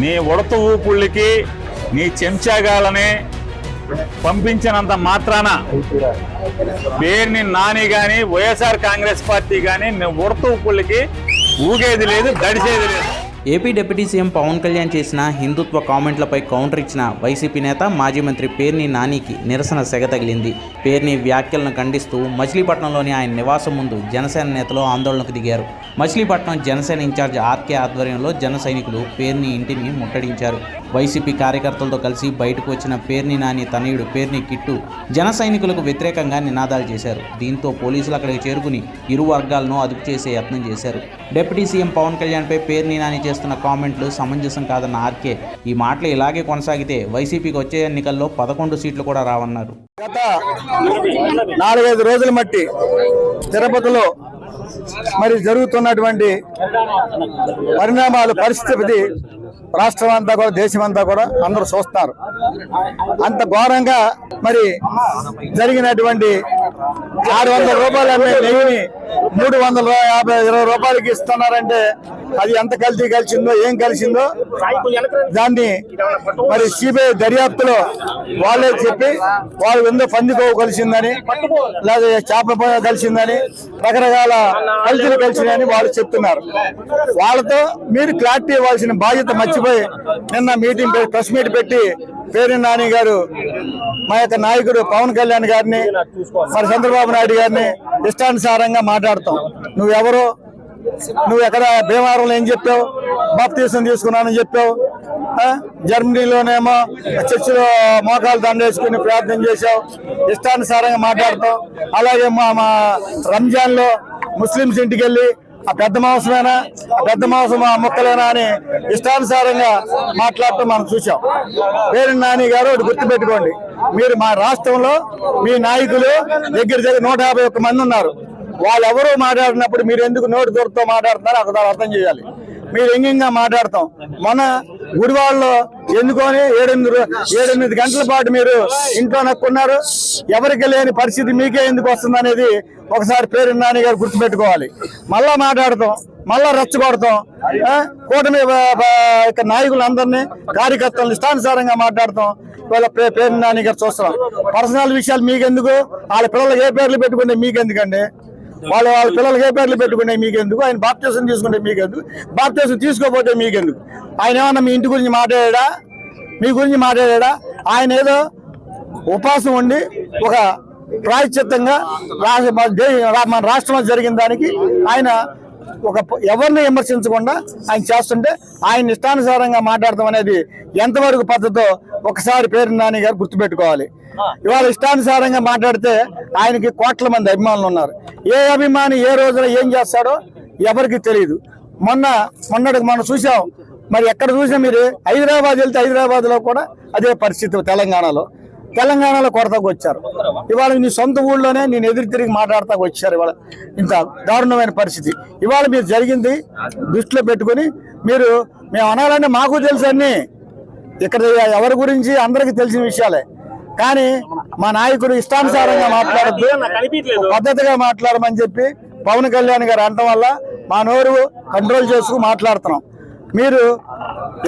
నీ ఉడత ఊపుళ్ళకి నీ చెంచాగాలని పంపించినంత మాత్రాన పేరుని నాని కానీ వైఎస్ఆర్ కాంగ్రెస్ పార్టీ కానీ నీ ఉడత ఊపుళ్ళకి ఊగేది లేదు దడిసేది లేదు. AP deputy CM Pavan Kalyan చేసిన హిందుత్వ కామెంట్లపై కౌంటర్ ఇచ్చిన వైసీపీ నేత మాజీ మంత్రి పేర్ని నానికి నిరసన సెగ తగిలింది. పేర్ని వ్యాఖ్యలను ఖండిస్తూ మచిలీపట్నంలోని ఆయన నివాసం ముందు జనసేన నేతలు ఆందోళనకు దిగారు. మచిలీపట్నం జనసేన ఇన్ఛార్జ్ ఆర్కే ఆధ్వర్యంలో జన సైనికులు పేర్ని ఇంటిని ముట్టడించారు. వైసీపీ కార్యకర్తలతో కలిసి బయటకు వచ్చిన పేర్ని నాని తనయుడు పేర్ని కిట్టు జన సైనికులకు వ్యతిరేకంగా నినాదాలు చేశారు. దీంతో పోలీసులు అక్కడికి చేరుకుని ఇరు వర్గాలను అదుపు చేసే యత్నం చేశారు. డిప్యూటీ సీఎం పవన్ కళ్యాణ్పై పేర్ని నాని చేస్తున్న కామెంట్లు సమంజసం కాదన్న ఆర్కే. ఈ మాటలు ఇలాగే కొనసాగితే వైసీపీకి వచ్చే ఎన్నికల్లో పదకొండు సీట్లు కూడా రావన్నారు. గత నాలుగైదు రోజుల మట్టి తిరుపతిలో మరి జరుగుతున్నటువంటి పరిణామాలు పరిస్థితి రాష్ట్రం అంతా కూడా దేశం అంతా కూడా అందరూ చూస్తారు అంత ఘోరంగా మరి జరిగినటువంటి ఆరు వందల రూపాయలు అమ్మే నెయ్యిని మూడు వందల యాభై ఇరవై రూపాయలకి ఇస్తున్నారంటే అది ఎంత కల్తీ కలిసిందో ఏం కలిసిందో దాన్ని మరి సిబిఐ దర్యాప్తులో వాళ్ళే చెప్పి వాళ్ళు ఎందో పందికోవ కలిసిందని లేదా చేపల కలిసిందని రకరకాల కల్తీలు కలిసినాయని వాళ్ళు చెప్తున్నారు. వాళ్ళతో మీరు క్లారిటీ ఇవ్వాల్సిన బాధ్యత మర్చిపోయి నిన్న మీటింగ్ ప్రెస్ మీట్ పెట్టి పేరు నాని గారు మా యొక్క నాయకుడు పవన్ కళ్యాణ్ గారిని మరి చంద్రబాబు నాయుడు గారిని ఇష్టానుసారంగా మాట్లాడతాం. నువ్వెవరో నువ్వు ఎక్కడ భీమవరంలో ఏం చెప్పావు? బాప్తీసం తీసుకున్నానని చెప్పావు. జర్మనీలోనేమో చర్చిలో మోకాలు దండేసుకుని ప్రార్థన చేశావు. ఇష్టానుసారంగా మాట్లాడతావు. అలాగే మా మా రంజాన్లో ముస్లిమ్స్ ఇంటికి వెళ్ళి ఆ పెద్ద మాంసమేనా? ఆ పెద్ద మాంసం ఆ ముక్కలేనా? అని ఇష్టానుసారంగా మాట్లాడటం మనం చూసాం పేరు నాని గారు ఒకటి గుర్తుపెట్టుకోండి. మీరు మా రాష్ట్రంలో మీ నాయకులు దగ్గర దగ్గర నూట యాభై ఒక్క మంది ఉన్నారు. వాళ్ళెవరూ మాట్లాడినప్పుడు మీరు ఎందుకు నోటి దూరతో మాట్లాడుతున్నారో అక్కడ అర్థం చేయాలి. మీరు ఎంగింగా మాట్లాడతాం. మన గుడివాళ్ళలో ఎందుకొని ఏడెనిమిది ఏడెనిమిది గంటల పాటు మీరు ఇంట్లో నక్కున్నారు. ఎవరికి లేని పరిస్థితి మీకే ఎందుకు వస్తుంది అనేది ఒకసారి పేరు నాని గారు గుర్తుపెట్టుకోవాలి. మళ్ళా మాట్లాడతాం. మళ్ళా రెచ్చగొడతాం. కూటమి బ- యొక్క నాయకులందరినీ కార్యకర్తలను ఇష్టానుసారంగా మాట్లాడతాం. వాళ్ళ పే- పేరు నాని గారు చూస్తున్నాం. పర్సనల్ విషయాలు మీకెందుకు? వాళ్ళ పిల్లలు ఏ పేర్లు పెట్టుకుంటే మీకెందుకండి? వాళ్ళ వాళ్ళ పిల్లలకి ఏ పేర్లు పెట్టుకునే మీకెందుకు? ఆయన బాప్తీసం తీసుకుంటే మీకెందుకు? బాప్తీసం తీసుకోపోతే మీకెందుకు? ఆయన ఏమన్నా మీ ఇంటి గురించి మాట్లాడా మీ గురించి మాట్లాడా ఆయన ఏదో ఉపాసం ఉండి ఒక ప్రాయశ్చిత్తంగా రాష్ట్ర మన మన రాష్ట్రంలో జరిగిన దానికి ఆయన ఒక ఎవరిని విమర్శించకుండా ఆయన చేస్తుంటే ఆయన ఇష్టానుసారంగా మాట్లాడటం అనేది ఎంతవరకు పద్ధతో ఒకసారి పేరు నాని గారు గుర్తుపెట్టుకోవాలి. ఇవాళ ఇష్టానుసారంగా మాట్లాడితే ఆయనకి కోట్ల మంది అభిమానులు ఉన్నారు. ఏ అభిమాని ఏ రోజున ఏం చేస్తాడో ఎవరికి తెలియదు మొన్న మొన్నటికి మనం చూసాం. మరి ఎక్కడ చూసినా మీరు హైదరాబాద్ వెళ్తే హైదరాబాద్లో కూడా అదే పరిస్థితి తెలంగాణలో. తెలంగాణలో కొరతకు వచ్చారు. ఇవాళ నీ సొంత ఊళ్ళోనే నేను ఎదురు తిరిగి మాట్లాడతాకు వచ్చారు ఇవాళ. ఇంత దారుణమైన పరిస్థితి. ఇవాళ మీరు జరిగింది దృష్టిలో పెట్టుకొని మీరు మేము అనాలంటే మాకు తెలుసు అన్ని. ఇక్కడ ఎవరి గురించి అందరికీ తెలిసిన విషయాలే. కానీ మా నాయకుడు ఇష్టానుసారంగా మాట్లాడద్దు. పద్ధతిగా మాట్లాడమని చెప్పి పవన్ కళ్యాణ్ గారు అనటం వల్ల మా నోరు కంట్రోల్ చేసుకుని మాట్లాడుతున్నాం. మీరు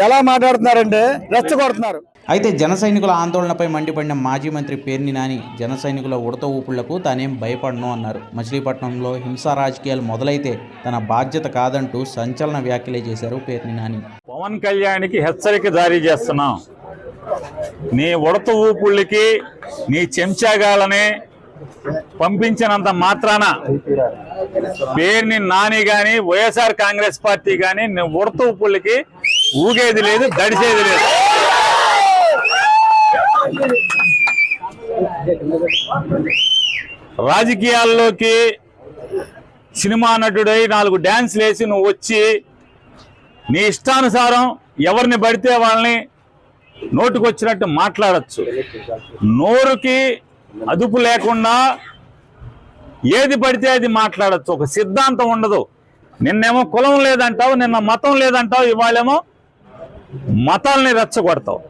ఎలా మాట్లాడుతున్నారంటే రెచ్చగొడుతున్నారు అయితే జన సైనికుల ఆందోళనపై మండిపడిన మాజీ మంత్రి పేర్ని నాని జన సైనికుల ఉడత ఊపుళ్ళకు తానేం భయపడను అన్నారు. మచిలీపట్నంలో హింసా రాజకీయాలు మొదలైతే తన బాధ్యత కాదంటూ సంచలన వ్యాఖ్యలే చేశారు పేర్ని నాని. పవన్ కళ్యాణ్కి హెచ్చరిక జారీ చేస్తున్నాం. నీ ఉడత ఊపుళ్ళకి నీ చెంచాగాలని పంపించినంత మాత్రాన పేరుని నాని కానీ వైఎస్ఆర్ కాంగ్రెస్ పార్టీ కానీ ఉడత ఊపుళ్ళకి ఊగేది లేదు దడిసేది లేదు. రాజకీయాల్లోకి సినిమా నటుడై నాలుగు డ్యాన్స్లు వేసి నువ్వు వచ్చి నీ ఇష్టానుసారం ఎవరిని పడితే వాళ్ళని నోటుకొచ్చినట్టు మాట్లాడచ్చు. నోరుకి అదుపు లేకుండా ఏది పడితే అది మాట్లాడచ్చు. ఒక సిద్ధాంతం ఉండదు. నిన్నేమో కులం లేదంటావు నిన్న మతం లేదంటావు ఇవాళేమో మతాల్ని రెచ్చగొడతావు.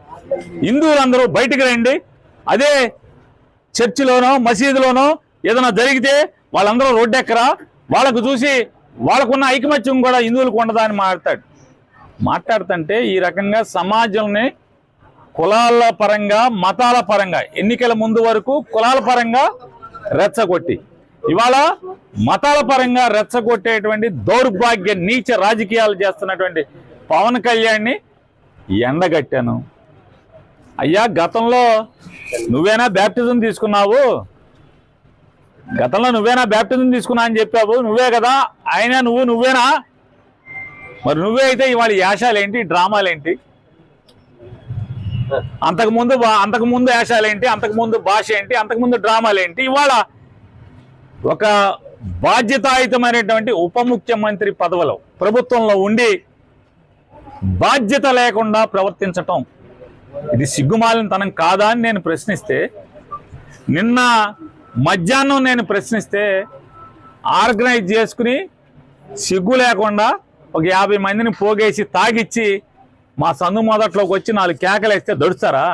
హిందువులందరూ బయటికి రండి. అదే చర్చిలోనో మసీదులోనో ఏదైనా జరిగితే వాళ్ళందరూ రోడ్డెక్కరా? వాళ్ళకు చూసి వాళ్ళకున్న ఐకమత్యం కూడా హిందువులకు ఉండదా అని మాట్లాడు. మాట్లాడుతుంటే ఈ రకంగా సమాజంని కులాల పరంగా మతాల పరంగా ఎన్నికల ముందు వరకు కులాల పరంగా రెచ్చగొట్టి ఇవాళ మతాల పరంగా రెచ్చగొట్టేటువంటి దౌర్భాగ్య నీచ రాజకీయాలు చేస్తున్నటువంటి పవన్ కళ్యాణ్ని ఎండగట్టాను. అయ్యా గతంలో నువ్వేనా బ్యాప్టిజం తీసుకున్నావు? గతంలో నువ్వేనా బ్యాప్టిజం తీసుకున్నా అని చెప్పావు? నువ్వే కదా అయినా నువ్వు నువ్వేనా? మరి నువ్వే అయితే ఇవాళ యాషాలేంటి డ్రామాలేంటి? అంతకుముందు బా- అంతకుముందు వేషాలేంటి అంతకుముందు భాష ఏంటి అంతకుముందు డ్రామాలేంటి? ఇవాళ ఒక బాధ్యతాయుతమైనటువంటి ఉప ముఖ్యమంత్రి పదవులు ప్రభుత్వంలో ఉండి బాధ్యత లేకుండా ప్రవర్తించటం ఇది సిగ్గుమాలిన తనం కాదా అని నేను ప్రశ్నిస్తే నిన్న మధ్యాహ్నం నేను ప్రశ్నిస్తే ఆర్గనైజ్ చేసుకుని సిగ్గు లేకుండా ఒక యాభై మందిని పోగేసి తాగిచ్చి మా సందు మొదట్లోకి వచ్చి నాలుగు కేకలేస్తే దడుస్తారా?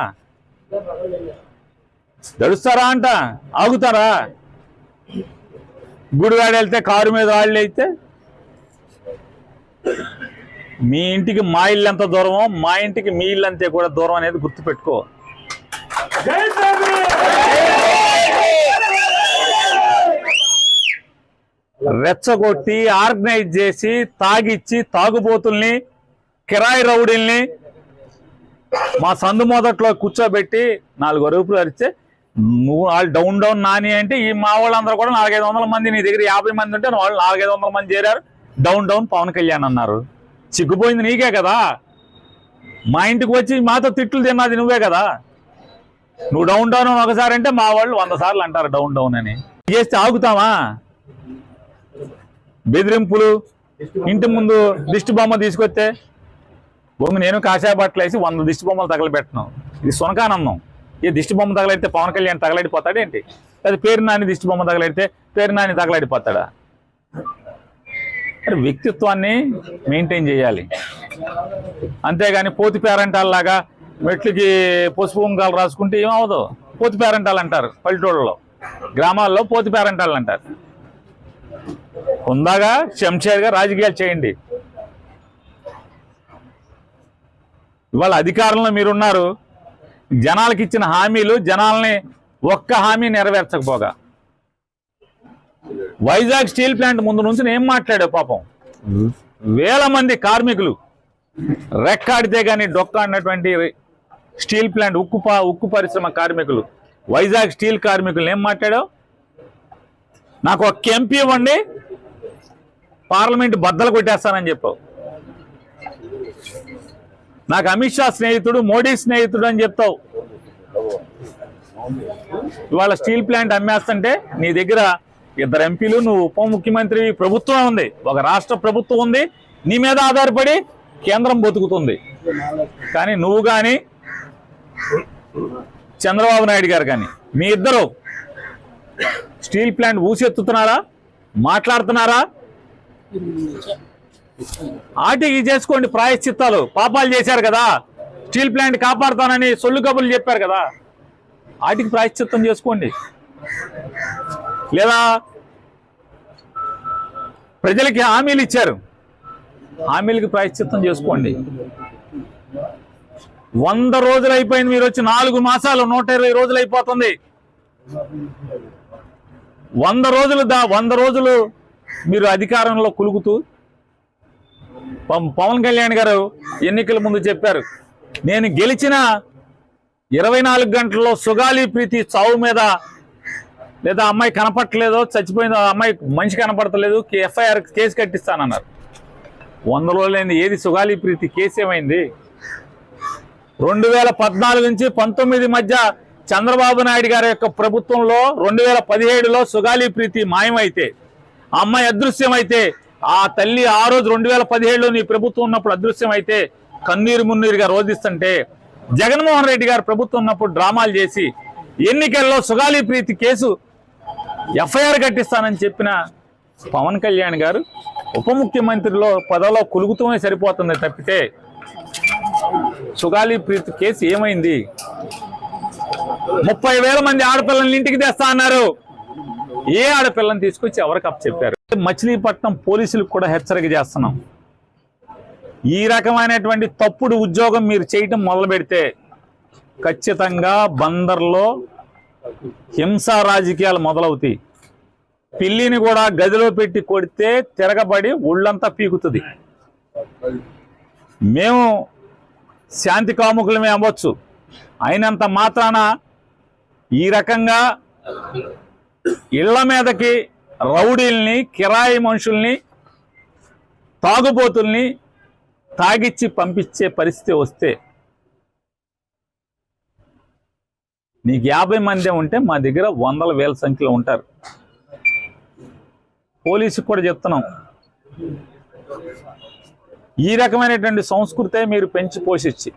దడుస్తారా అంట? ఆగుతారా? గుడివాడ వెళ్తే కారు మీద వాళ్ళు అయితే మీ ఇంటికి మా ఇల్లు ఎంత దూరమో మా ఇంటికి మీ ఇల్లు అంతే కూడా దూరం అనేది గుర్తుపెట్టుకో. రెచ్చగొట్టి ఆర్గనైజ్ చేసి తాగిచ్చి తాగుబోతుల్ని కిరాయి రౌడీల్ని మా సందు మొదట్లో కూర్చోబెట్టి నాలుగు అరుపులు అరిస్తే నువ్వు వాళ్ళు డౌన్ డౌన్ నాని అంటే ఈ మా వాళ్ళందరూ కూడా నాలుగైదు వందల మంది నీ దగ్గర యాభై మంది ఉంటే వాళ్ళు నాలుగైదు వందల మంది చేరారు డౌన్ డౌన్ పవన్ కళ్యాణ్ అన్నారు. చిక్కుపోయింది నీకే కదా? మా ఇంటికి వచ్చి మాతో తిట్లు తిన్నది నువ్వే కదా? నువ్వు డౌన్ డౌన్ అని ఒకసారి అంటే మా వాళ్ళు వంద సార్లు అంటారు డౌన్ డౌన్ అని. చేస్తే ఆగుతామా బెదిరింపులు ఇంటి ముందు దిష్టి బొమ్మ తీసుకొస్తే బొమ్మ నేను కాషాయ బట్టలు వేసి వంద దిష్టి బొమ్మలు తగలబెట్టను. ఇది సునకానందం. ఈ దిష్టి బొమ్మ తగలైతే పవన్ కళ్యాణ్ తగలడిపోతాడేంటి? అది పేరు నాని దిష్టి బొమ్మ తగలడితే పేరు నాని తగలడిపోతాడా? వ్యక్తిత్వాన్ని మెయింటైన్ చేయాలి. అంతేగాని పోతి పేరంటాల్లాగా మెట్లకి పసుపు ఉంగాలు రాసుకుంటే ఏమవదు పోతి పేరంటాలు అంటారు పల్లెటూళ్ళలో. గ్రామాల్లో పోతి పేరంటాలు అంటారు. ఉందాగా చెంచేరుగా రాజకీయాలు చేయండి. ఇవాళ అధికారంలో మీరున్నారు. జనాలకు ఇచ్చిన హామీలు జనాల్ని ఒక్క హామీ నెరవేర్చకపోగా. వైజాగ్ స్టీల్ ప్లాంట్ ముందు నుంచి నేను మాట్లాడావు పాపం? వేల మంది కార్మికులు రెక్కాడితే కానీ డొక్కాడినటువంటి స్టీల్ ప్లాంట్ ఉక్కు పా- ఉక్కు పరిశ్రమ కార్మికులు వైజాగ్ స్టీల్ కార్మికులు ఏం మాట్లాడావు? నాకు ఒక ఎంపీ ఇవ్వండి పార్లమెంట్ బద్దలు కొట్టేస్తానని చెప్పావు. నాకు అమిత్ షా స్నేహితుడు మోడీ స్నేహితుడు అని చెప్తావు. ఇవాళ స్టీల్ ప్లాంట్ అమ్మేస్తుంటే నీ దగ్గర ఇద్దరు ఎంపీలు నువ్వు ఉప ముఖ్యమంత్రి ప్రభుత్వం ఉంది ఒక రాష్ట్ర ప్రభుత్వం ఉంది నీ మీద ఆధారపడి కేంద్రం బతుకుతుంది. కానీ నువ్వు కానీ చంద్రబాబు నాయుడు గారు కానీ మీ ఇద్దరు స్టీల్ ప్లాంట్ ఊసెత్తుతున్నారా మాట్లాడుతున్నారా? ఆటికి చేసుకోండి ప్రాయశ్చిత్తాలు పాపాలు చేశారు కదా స్టీల్ ప్లాంట్ కాపాడుతానని సొల్లు కబుర్లు చెప్పారు కదా ఆటికి ప్రాయశ్చిత్తం చేసుకోండి. లేదా? ప్రజలకి హామీలు ఇచ్చారు. హామీలకి ప్రాయశ్చిత్తం చేసుకోండి. వంద రోజులు అయిపోయింది మీరు వచ్చి నాలుగు మాసాలు నూట ఇరవై రోజులు అయిపోతుంది. వంద రోజులు దా వంద రోజులు మీరు అధికారంలో కులుగుతూ పం- పవన్ కళ్యాణ్ గారు ఎన్నికల ముందు చెప్పారు నేను గెలిచిన ఇరవై నాలుగు గంటల్లో సుగాలి ప్రీతి చావు మీద లేదా అమ్మాయి కనపట్టలేదో చచ్చిపోయిందో ఆ అమ్మాయి మనిషి కనపడతలేదు ఎఫ్ఐఆర్ కేసు కట్టిస్తానన్నారు. వంద రోజులైంది ఏది సుగాలి ప్రీతి కేసు ఏమైంది రెండు వేల పద్నాలుగు నుంచి పంతొమ్మిది మధ్య చంద్రబాబు నాయుడు గారి యొక్క ప్రభుత్వంలో రెండు వేల పదిహేడులో సుగాలి ప్రీతి మాయమైతే అమ్మాయి అదృశ్యమైతే ఆ తల్లి ఆ రోజు రెండు వేల పదిహేడులో నీ ప్రభుత్వం ఉన్నప్పుడు అదృశ్యమైతే కన్నీరు మున్నీరుగా రోధిస్తుంటే జగన్మోహన్ రెడ్డి గారు ప్రభుత్వం ఉన్నప్పుడు డ్రామాలు చేసి ఎన్నికల్లో సుగాలి ప్రీతి కేసు ఎఫ్ఐఆర్ కట్టిస్తానని చెప్పిన పవన్ కళ్యాణ్ గారు ఉప ముఖ్యమంత్రిలో పదవిలో కులుగుతూనే సరిపోతుంది తప్పితే సుగాలి ప్రీతి కేసు ఏమైంది? ముప్పై వేల మంది ఆడపిల్లల్ని ఇంటికి తెస్తా అన్నారు. ఏ ఆడపిల్లని తీసుకొచ్చి ఎవరికి అప్ చెప్పారు? మచిలీపట్నం పోలీసులకు కూడా హెచ్చరిక చేస్తున్నాం. ఈ రకమైనటువంటి తప్పుడు ఉద్యోగం మీరు చేయటం మొదలు పెడితే ఖచ్చితంగా బందర్లో హింసా రాజకీయాలు మొదలవుతాయి. పిల్లిని కూడా గదిలో పెట్టి కొడితే తిరగబడి ఒళ్ళంతా పీకుతుంది. మేము శాంతి కాముకులమే అవ్వచ్చు. అయినంత మాత్రాన ఈ రకంగా ఇళ్ళ మీదకి రౌడీల్ని కిరాయి మనుషుల్ని తాగుబోతుల్ని తాగిచ్చి పంపించే పరిస్థితి వస్తే నీకు యాభై మందే ఉంటే మా దగ్గర వందల వేల సంఖ్యలో ఉంటారు. పోలీసుకు కూడా చెప్తున్నాం. ఈ రకమైనటువంటి సంస్కృతే మీరు పెంచి పోషించి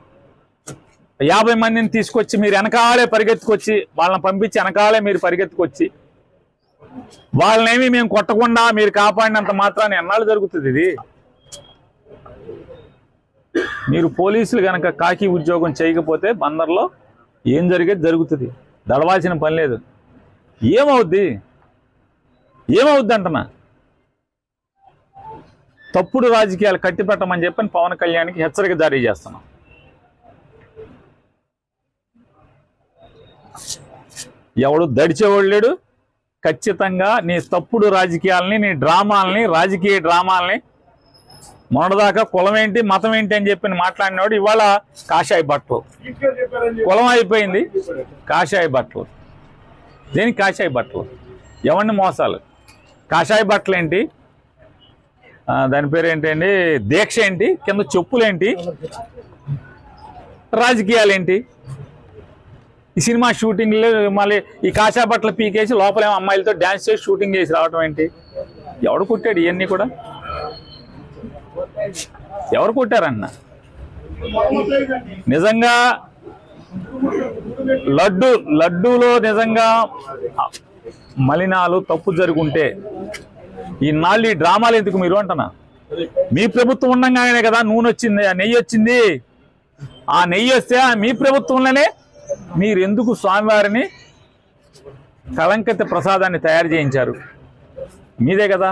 యాభై మందిని తీసుకొచ్చి మీరు వెనకాలే పరిగెత్తుకొచ్చి వాళ్ళని పంపించి వెనకాలే మీరు పరిగెత్తుకొచ్చి వాళ్ళనేమి మేము కొట్టకుండా మీరు కాపాడినంత మాత్రాన్ని ఎన్నాళ్ళు జరుగుతుంది ఇది? మీరు పోలీసులు కనుక కాకి ఉద్యోగం చేయకపోతే బందర్లో ఏం జరిగేది? జరుగుతుంది. దడవాల్సిన పని లేదు. ఏమవుద్ది? ఏమవుద్ది అంటున్నా? తప్పుడు రాజకీయాలు కట్టిపెట్టమని చెప్పని పవన్ కళ్యాణ్కి హెచ్చరిక జారీ చేస్తున్నాం. ఎవడు దడిచేవాడు లేడు. ఖచ్చితంగా నీ తప్పుడు రాజకీయాలని నీ డ్రామాలని రాజకీయ డ్రామాలని మొన్నదాకా కులం ఏంటి మతం ఏంటి అని చెప్పి మాట్లాడినవాడు ఇవాళ కాషాయ బట్టలు కులం అయిపోయింది కాషాయ బట్టలు దేనికి కాషాయ బట్టలు ఎవరిని మోసాలు? కాషాయ బట్టలు ఏంటి? దాని పేరు ఏంటండి? దీక్ష ఏంటి? కింద చెప్పులేంటి? రాజకీయాలు ఏంటి? ఈ సినిమా షూటింగ్లో మళ్ళీ ఈ కాషాయ బట్టలు పీకేసి లోపలేమో అమ్మాయిలతో డ్యాన్స్ చేసి షూటింగ్ చేసి రావటం ఏంటి? ఎవడు కుట్టాడు ఇవన్నీ కూడా? ఎవరు కొట్టారన్న? నిజంగా లడ్డు లడ్డూలో నిజంగా మలినాలు తప్పు జరుగుంటే ఈ నాళ్ళీ ఈ డ్రామాలు ఎందుకు మీరు అంటనా మీ ప్రభుత్వం ఉండగానే కదా నూనె వచ్చింది ఆ నెయ్యి వచ్చింది. ఆ నెయ్యి వస్తే ఆ మీ ప్రభుత్వంలోనే మీరు ఎందుకు స్వామివారిని కలంకత ప్రసాదాన్ని తయారు చేయించారు? మీదే కదా.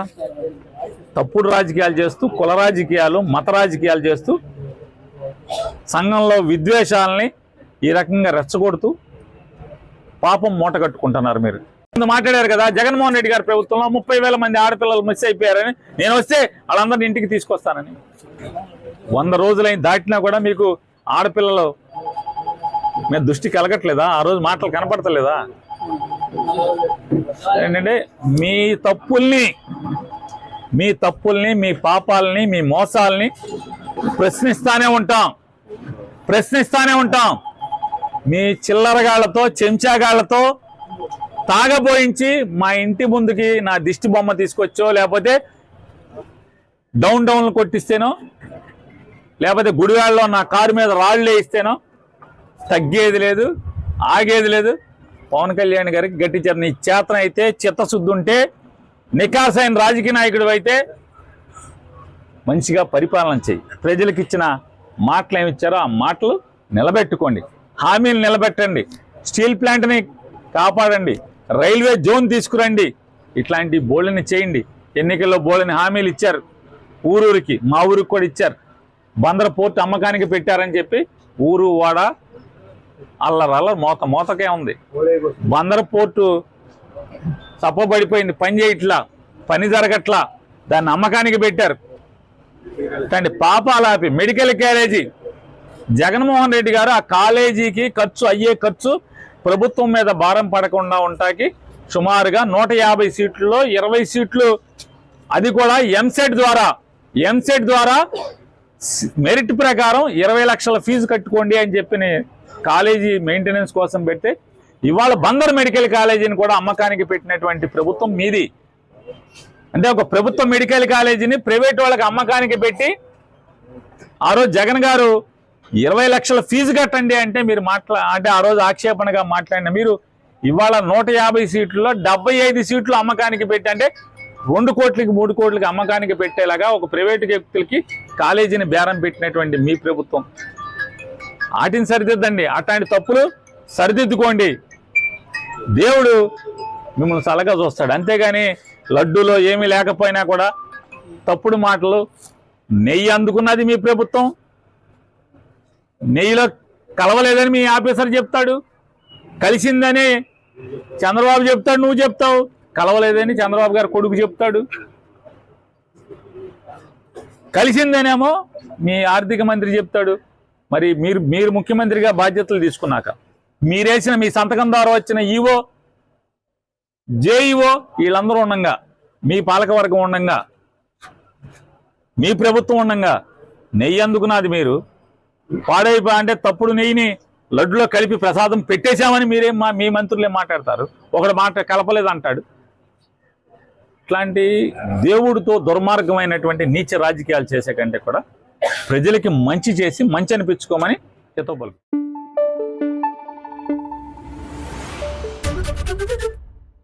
తప్పుడు రాజకీయాలు చేస్తూ కుల రాజకీయాలు మత రాజకీయాలు చేస్తూ సంఘంలో విద్వేషాలని ఈ రకంగా రెచ్చగొడుతూ పాపం మూట కట్టుకుంటున్నారు మీరు. ముందు మాట్లాడారు కదా జగన్మోహన్ రెడ్డి గారి ప్రభుత్వంలో ముప్పై వేల మంది ఆడపిల్లలు మిస్ అయిపోయారని. నేను వస్తే వాళ్ళందరినీ ఇంటికి తీసుకొస్తానని. వంద రోజులైన దాటినా కూడా మీకు ఆడపిల్లలు మీద దృష్టి కలగట్లేదా? ఆ రోజు మాటలు కనపడతలేదా? ఏంటంటే మీ తప్పుల్ని మీ తప్పుల్ని మీ పాపాలని మీ మోసాలని ప్రశ్నిస్తానే ఉంటాం. ప్రశ్నిస్తానే ఉంటాం. మీ చిల్లరగాళ్ళతో చెంచాగాళ్ళతో తాగబోయించి మా ఇంటి ముందుకి నా దిష్టి బొమ్మ తీసుకొచ్చో లేకపోతే డౌన్ డౌన్లు కొట్టిస్తేనో లేకపోతే గుడివాళ్ళలో నా కారు మీద రాళ్ళు వేయిస్తేనో తగ్గేది లేదు ఆగేది లేదు. పవన్ కళ్యాణ్ గారికి గట్టి నీ చేతన అయితే చిత్తశుద్ధి ఉంటే నికాసైన రాజకీయ నాయకుడు అయితే మంచిగా పరిపాలన చేయి ప్రజలకు ఇచ్చిన మాటలు ఏమి ఇచ్చారో ఆ మాటలు నిలబెట్టుకోండి. హామీలు నిలబెట్టండి. స్టీల్ ప్లాంట్ని కాపాడండి. రైల్వే జోన్ తీసుకురండి. ఇట్లాంటి బోళ్ళని చేయండి. ఎన్నికల్లో బోళ్ళని హామీలు ఇచ్చారు. ఊరూరికి మా ఊరికి కూడా ఇచ్చారు. బందర పోర్ట్ అమ్మకానికి పెట్టారని చెప్పి ఊరు వాడ అల్లరల్ల మోత మోతకే ఉంది. బందర పోర్టు తప్పబడిపోయింది పని చేయట్లా పని జరగట్లా. దాన్ని అమ్మకానికి పెట్టారు. కానీ పాపాలాపి మెడికల్ క్యారేజీ జగన్మోహన్ రెడ్డి గారు ఆ కాలేజీకి ఖర్చు అయ్యే ఖర్చు ప్రభుత్వం మీద భారం పడకుండా ఉంటాకి సుమారుగా నూట యాభై సీట్లలో ఇరవై సీట్లు. అది కూడా ఎంసెట్ ద్వారా. ఎంసెట్ ద్వారా మెరిట్ ప్రకారం ఇరవై లక్షల ఫీజు కట్టుకోండి అని చెప్పిన కాలేజీ మెయింటెనెన్స్ కోసం పెడితే ఇవాళ బందర్ మెడికల్ కాలేజీని కూడా అమ్మకానికి పెట్టినటువంటి ప్రభుత్వం మీది. అంటే ఒక ప్రభుత్వ మెడికల్ కాలేజీని ప్రైవేట్ వాళ్ళకి అమ్మకానికి పెట్టి ఆ రోజు జగన్ గారు ఇరవై లక్షల ఫీజు కట్టండి అంటే మీరు మాట్లా అంటే ఆ రోజు ఆక్షేపణగా మాట్లాడిన మీరు ఇవాళ నూట యాభై సీట్లలో డెబ్బై ఐదు సీట్లు అమ్మకానికి పెట్టి అంటే రెండు కోట్లకి మూడు కోట్లకి అమ్మకానికి పెట్టేలాగా ఒక ప్రైవేటు వ్యక్తులకి కాలేజీని బేరం పెట్టినటువంటి మీ ప్రభుత్వం. వాటిని సరిదిద్దండి. అట్లాంటి తప్పులు సరిదిద్దుకోండి. దేవుడు మిమ్మల్ని చల్లగా చూస్తాడు. అంతేగాని లడ్డూలో ఏమీ లేకపోయినా కూడా తప్పుడు మాటలు నెయ్యి అందుకున్నది మీ ప్రభుత్వం. నెయ్యిలో కలవలేదని మీ ఆఫీసర్ చెప్తాడు. కలిసిందని చంద్రబాబు చెప్తాడు నువ్వు చెప్తావు. కలవలేదని చంద్రబాబు గారు కొడుకు చెప్తాడు. కలిసిందనేమో మీ ఆర్థిక మంత్రి చెప్తాడు. మరి మీరు మీరు ముఖ్యమంత్రిగా బాధ్యతలు తీసుకున్నాక. మీరేసిన మీ సంతకం ద్వారా వచ్చిన ఈవో జేఈఓ వీళ్ళందరూ ఉండగా. మీ పాలకవర్గం ఉండగా. మీ ప్రభుత్వం ఉండగా. నెయ్యి అందుకున్నది మీరు? పాడైపో అంటే తప్పుడు నెయ్యిని లడ్డులో కలిపి ప్రసాదం పెట్టేశామని మీరేం మా మీ మంత్రులు మాట్లాడతారు. ఒకడు మాట కలపలేదు అంటాడు ఇట్లాంటి దేవుడితో దుర్మార్గమైనటువంటి నీచ రాజకీయాలు చేసే కంటే కూడా ప్రజలకి మంచి చేసి మంచి అనిపించుకోమని హితవు పలుకు